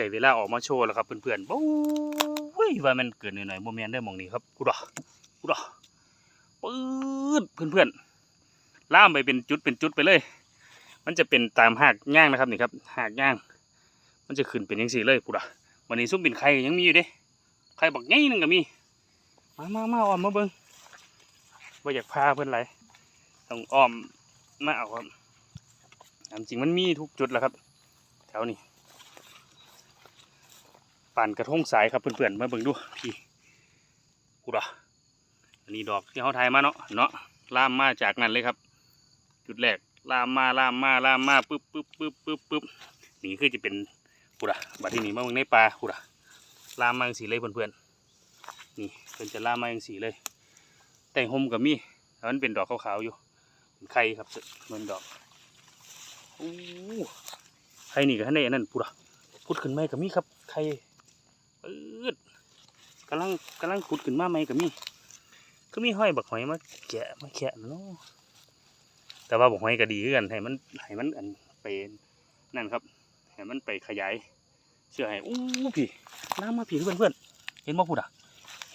ได้เวลาออกมาโชว์แล้วครับเพื่อนๆโอ้ยว่ามันเกิดหน่อยๆโมเมนต์ได้มองนี้ครับกูดอกูดอปื๊ดเพื่อนๆล่ามไปเป็นจุดเป็นจุดไปเลย มันจะเป็นตามหากย่างนะครับนี่ครับหากย่าง มันจะขึ้นเป็นยังสี่เลยกูดอวันนี้ซุ้มเป็นไข่ยังมีอยู่เด้ไข่บักไงนึงก็มี มามามาออมมาเบิ้งว่าอยากพาเพื่อนไรต้องอ้อมมาเอาครับตามจริงมันมีทุกจุดแหล้วครับ แถวนี้านกระทงสายครับเพื่อนๆมาเบิ่งดูพี่กูดออันนี้ดอกที่เขาทายมาเนาะเนาะล่ามมาจากนั่นเลยครับ จุดแรกล่ามมาล่ามมาล่ามมาปึ๊บปึ๊บปึ๊บปึ๊บปึ๊บนี่คือจะเป็นกูดะบัดที่นี่มาเบิ่งในป่ากูดะลามมาจังสีเลยเพื่อนๆนี่เพิ่นจะล่ามมาจังสีเลย แต่งห่มกับมีแล้วมันเป็นดอกขาวๆอยู่เป็นไข่ครับเหมือนดอกโอ้ไข่นี่ก็ให้ในอันนั้นพูดอะพูดขึ้นไม่กับมีครับไข่ กำลังกำลังขุดขึ้นมาไม่กับมีก็มีห้อยบักหอยมาแกะมาแกะเนาะแต่ว่าบักหอยก็ดีคือกันให้มันให้มันอันไปนั่นครับให้มันไปขยายเชื่อให้อู้พี่น้ำมาพี่เพื่อนเพื่อนเห็นบ่พูดอะ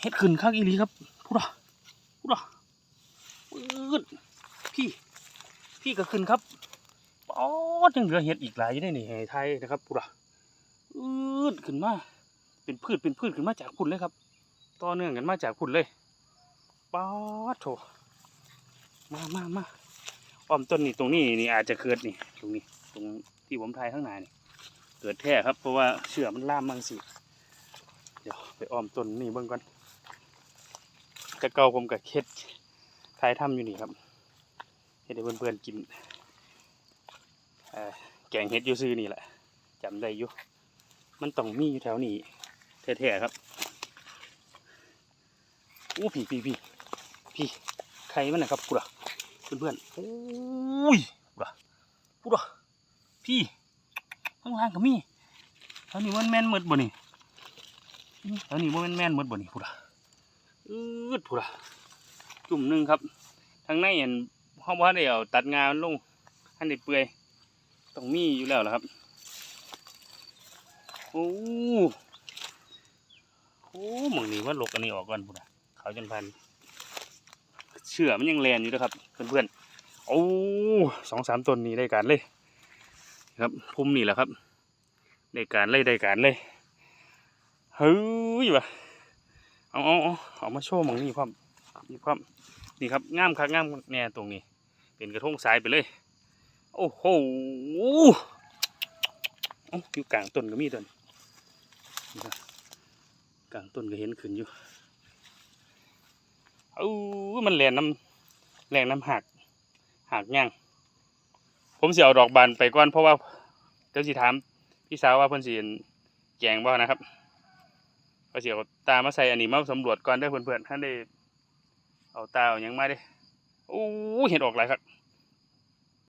เฮ็ดขึ้นข้างอีหลีครับพูดอะพูดอะปืดพี่พี่ก็ขึ้นครับอ๋อยังเหลือเห็ดอีกหลายอยู่ในนี่ไทยนะครับพุดะอืดขึ้นมาเป็นพืชเป็นพืชขึ้นมาจากพุ่นเลยครับ ต่อเนื่องกันมาจากพุ่นเลยป๊าดโถมามามาอ้อมต้นนี่ตรงนี้นี่อาจจะเกิดนี่ตรงนี้ตรงที่ผมทายข้างในนี่ เกิดแท้ครับ เพราะว่าเชือกมันล่ามมังสิเดี๋ยวไปอ้อมต้นนี่เบิ่งก่อนกะเก่าผมกับเค็ดทายถ้ำอยู่นี่ครับให้ได้เพื่อนๆกินแกงเห็ดยูซื้อนี่แหละจำได้อยู่มันต้องมีอยู่แถวนี้แท้ๆครับ อู้พี่พี่พี่พี่ใครมันนะครับกูดะเพื่อนๆโอ้ยกูดะกูดะพี่ข้างล่างก็มีแถวนี้มันแม่นหมดบ่นี่อื้อแถวนี้มันแม่นหมดบ่นี่กูดะอืดกูดะจุ่มหนึ่งครับทางในเห็นห้องว่าได้เอาตัดงานลงอันได้เปื่อยต้องมีอยู่แล้วล่ะครับโอ้โหมองนี้ว่าลกอันนี้ออกก่อนพุ่นนะ เขาจนพัน เชื่อมันยังแลนอยู่นะครับ เพื่อนๆ โอ้สองสามต้นนี้ได้การเลยครับพุ่มนี่แหละครับ ได้การเลยได้การเลยเฮ้ยว่ะเอาเอาเอาเอามาโชว์มองนี้ความนี่ความนี่ครับง่ามคักง่ามแน่ตรงนี้ เป็นกระทงสายไปเลย โอ้โหเอ้าอยู่กลางต้นก็มีต้นกลางต้นก็เห็นขึ้นอยู่ อ้มันแหลนน้ำแรงน้ำหักหักย่างผมเสียเอาดอกบานไปก่อนเพราะว่าเดี๋ยวสิถามพี่สาวว่าเพิ่นสิแกงบ่นะครับก็เสิเอาตามาใส่อันนี้มาสำรวจก่อนได้อเพื่อนๆท่านได้เอาตาเอาอย่างมาดิโอ้เห็ดออกหลายครับ